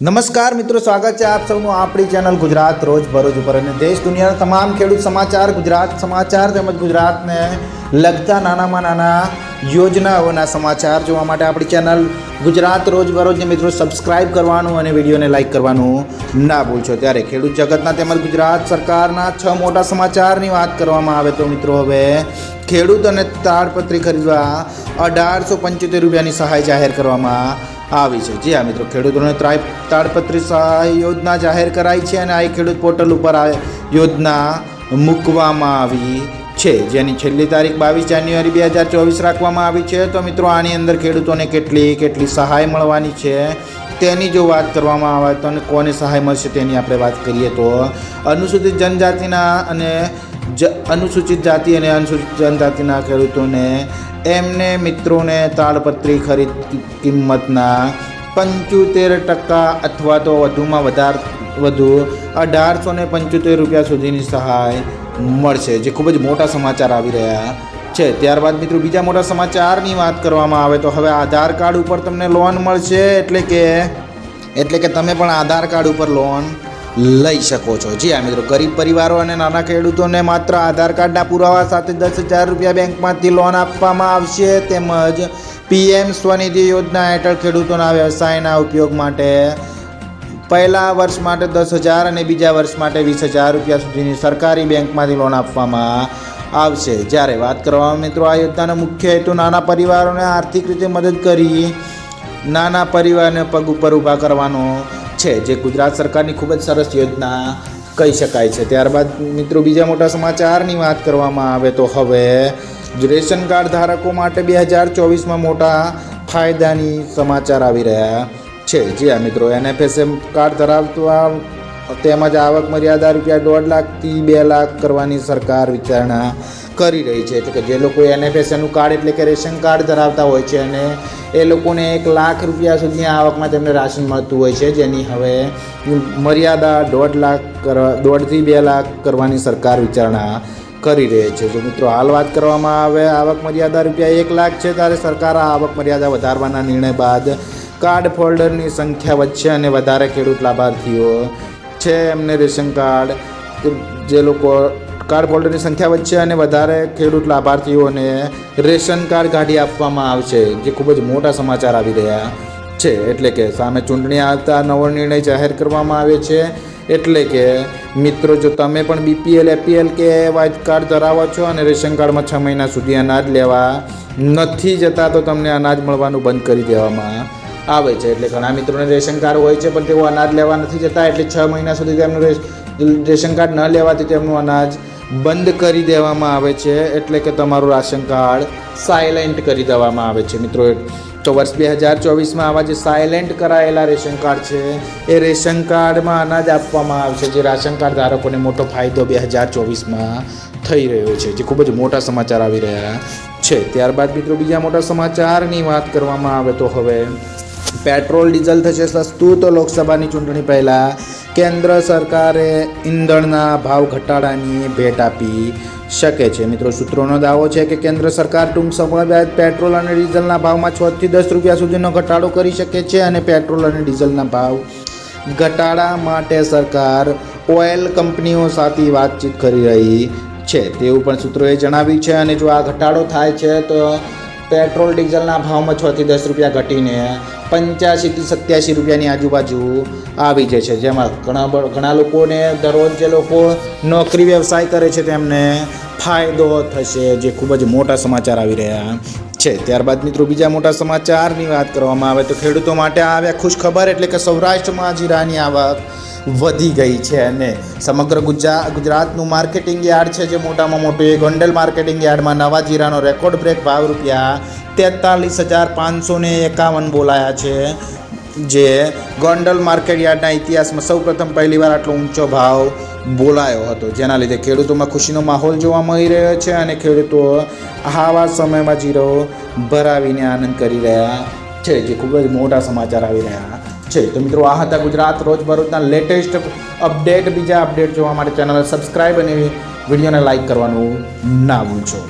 નમસ્કાર મિત્રો, સ્વાગત છે આપ સૌનું આપણી ચેનલ ગુજરાત રોજ બરોજ ઉપર અને દેશ દુનિયાના તમામ ખેડૂત સમાચાર, ગુજરાત સમાચાર તેમજ ગુજરાતને લગતા નાનામાં નાના યોજનાઓના સમાચાર જોવા માટે આપણી ચેનલ ગુજરાત રોજ બરોજને મિત્રો સબસ્ક્રાઇબ કરવાનું અને વિડીયોને લાઇક કરવાનું ના ભૂલશો. ત્યારે ખેડૂત જગતના તેમજ ગુજરાત સરકારના છ મોટા સમાચારની વાત કરવામાં આવે તો મિત્રો હવે ખેડૂત અને તાડપત્રી ખરીદવા અઢારસો પંચોતેર રૂપિયાની સહાય જાહેર કરવામાં આવી છે. જી હા, મિત્રો, ખેડૂતોને તાડપત્રી સહાય યોજના જાહેર કરાઈ છે અને આ ખેડૂત પોર્ટલ ઉપર આ યોજના મૂકવામાં આવી છે. જેની છેલ્લી તારીખ બાવીસ જાન્યુઆરી બે હજાર ચોવીસ રાખવામાં આવી છે. તો મિત્રો, આની અંદર ખેડૂતોને કેટલી કેટલી સહાય મળવાની છે તેની જો વાત કરવામાં આવે તો અને કોને સહાય મળશે તેની આપણે વાત કરીએ તો અનુસૂચિત જનજાતિના અને જ અનુસૂચિત જાતિ અને અનુસૂચિત જનજાતિના ખેડૂતોને એમને મિત્રોને તાડપત્રી ખરીદ કિંમતના પંચોતેર ટકા અથવા તો વધુમાં વધાર વધુ અઢારસો ને પંચોતેર રૂપિયા સુધીની સહાય મળશે, જે ખૂબ જ મોટા સમાચાર આવી રહ્યા છે. ત્યારબાદ મિત્રો બીજા મોટા સમાચારની વાત કરવામાં આવે તો હવે આધાર કાર્ડ ઉપર તમને લોન મળશે, એટલે કે એટલે કે તમે પણ આધાર કાર્ડ ઉપર લોન લઈ શકો છો. જી આ મિત્રો, ગરીબ પરિવારો અને નાના ખેડૂતોને માત્ર આધાર કાર્ડના પુરાવા સાથે દસ હજાર રૂપિયા બેંકમાંથી લોન આપવામાં આવશે તેમજ પીએમ સ્વનિધિ યોજના હેઠળ ખેડૂતોના વ્યવસાયના ઉપયોગ માટે પહેલા વર્ષ માટે દસ હજાર અને બીજા વર્ષ માટે વીસ હજાર રૂપિયા સુધીની સરકારી બેંકમાંથી લોન આપવામાં આવશે. જ્યારે વાત કરવામાં મિત્રો, આ યોજનાનો મુખ્ય હેતુ નાના પરિવારોને આર્થિક રીતે મદદ કરી નાના પરિવારને પગ ઉપર ઊભા કરવાનો છે, જે ગુજરાત સરકારની ખૂબ જ સરસ યોજના કહી શકાય છે. ત્યારબાદ મિત્રો બીજા મોટા સમાચારની વાત કરવામાં આવે તો હવે રેશન કાર્ડ ધારકો માટે બે હજાર ચોવીસમાં મોટા ફાયદાની સમાચાર આવી રહ્યા છે. જી આ મિત્રો એનએફએસએમ કાર્ડ ધરાવતા તેમજ આવક મર્યાદા રૂપિયા દોઢ લાખથી બે લાખ કરવાની સરકાર વિચારણા કરી રહી છે. એટલે કે જે લોકો એનએફએસએનું કાર્ડ એટલે કે રેશન કાર્ડ ધરાવતા હોય છે અને એ લોકોને એક લાખ રૂપિયા સુધીની આવકમાં તેમને રાશન મળતું હોય છે. જેની હવે મર્યાદા દોઢ લાખ કરવા દોઢથી બે લાખ કરવાની સરકાર વિચારણા કરી રહી છે. જો મિત્રો હાલ વાત કરવામાં આવે, આવક મર્યાદા રૂપિયા એક લાખ છે, ત્યારે સરકાર આ આવક મર્યાદા વધારવાના નિર્ણય બાદ કાર્ડ ફોલ્ડરની સંખ્યા વધશે અને વધારે ખેડૂત લાભાર્થીઓ છે એમને રેશન કાર્ડ જે લોકો કાર્ડ હોલ્ડરની સંખ્યા વધશે અને વધારે ખેડૂત લાભાર્થીઓને રેશન કાર્ડ કાઢી આપવામાં આવશે, જે ખૂબ જ મોટા સમાચાર આવી રહ્યા છે. એટલે કે સામે ચૂંટણી આવતા નવો નિર્ણય જાહેર કરવામાં આવે છે. એટલે કે મિત્રો, જો તમે પણ બીપીએલ એપીએલ કે વાઇટ કાર્ડ ધરાવો છો અને રેશન કાર્ડમાં છ મહિના સુધી અનાજ લેવા નથી જતા, તો તમને અનાજ મળવાનું બંધ કરી દેવામાં આવે છે. એટલે ઘણા મિત્રોને રેશન કાર્ડ હોય છે, પણ તેઓ અનાજ લેવા નથી જતા. એટલે છ મહિના સુધી તેમનું રેશન કાર્ડ ન લેવાથી તેમનું અનાજ બંધ કરી દેવામાં આવે છે. એટલે કે તમારું રાશન કાર્ડ સાયલેન્ટ કરી દેવામાં આવે છે. મિત્રો, તો વર્ષ બે હજાર ચોવીસમાં આવા જે સાયલેન્ટ કરાયેલા રેશન કાર્ડ છે, એ રેશન કાર્ડમાં અનાજ આપવામાં આવશે. જે રાશન કાર્ડ ધારકોને મોટો ફાયદો બે હજાર ચોવીસમાં થઈ રહ્યો છે, જે ખૂબ જ મોટા સમાચાર આવી રહ્યા છે. ત્યારબાદ મિત્રો, બીજા મોટા સમાચારની વાત કરવામાં આવે તો હવે પેટ્રોલ, ડીઝલ થશે સસ્તું, તો લોકસભાની ચૂંટણી પહેલાં કેન્દ્ર સરકારે ઈંધણના ભાવ ઘટાડાની ભેટ આપી શકે છે. મિત્રો, સૂત્રોનો દાવો છે કે કેન્દ્ર સરકાર ટૂંક સમય બાદ પેટ્રોલ અને ડીઝલના ભાવમાં છથી દસ રૂપિયા સુધીનો ઘટાડો કરી શકે છે અને પેટ્રોલ અને ડીઝલના ભાવ ઘટાડા માટે સરકાર ઓઇલ કંપનીઓ સાથે વાતચીત કરી રહી છે. તેવું પણ સૂત્રોએ જણાવ્યું છે અને જો આ ઘટાડો થાય છે, તો પેટ્રોલ, ડીઝલના ભાવમાં છથી દસ રૂપિયા ઘટીને પંચ્યાસીથી સત્યાસી રૂપિયાની આજુબાજુ આવી જાય છે. જેમાં ઘણા ઘણા લોકોને દરરોજ જે લોકો નોકરી વ્યવસાય કરે છે તેમને ફાયદો થશે, જે ખૂબ જ મોટા સમાચાર આવી રહ્યા છે. ત્યારબાદ મિત્રો બીજા મોટા સમાચારની વાત કરવામાં આવે તો ખેડૂતો માટે આવ્યા ખુશ ખબર એટલે કે સૌરાષ્ટ્રમાં જીરાની આવક વધી ગઈ છે અને સમગ્ર ગુજરાત ગુજરાતનું માર્કેટિંગ યાર્ડ છે જે મોટામાં મોટું એ ગોંડલ માર્કેટિંગ યાર્ડમાં નવા જીરાનો રેકોર્ડ બ્રેક ભાવ રૂપિયા તેતાલીસ હજાર પાંચસો એકાવન બોલાયા છે, જે ગોંડલ માર્કેટ યાર્ડના ઇતિહાસમાં સૌપ્રથમ પહેલીવાર આટલો ઊંચો ભાવ બોલાયો હતો. જેના લીધે ખેડૂતોમાં ખુશીનો માહોલ જોવા મળી રહ્યો છે અને ખેડૂતો આવા સમયમાં જીરો ભરાવીને આનંદ કરી રહ્યા છે, જે ખૂબ જ મોટા સમાચાર આવી રહ્યા છે. તો મિત્રો, આ હતા ગુજરાત રોજબરોજના લેટેસ્ટ અપડેટ બીજા અપડેટ જોવા માટે ચેનલ સબસ્ક્રાઈબ અને વિડીયોને લાઈક કરવાનું ના ભૂલશો.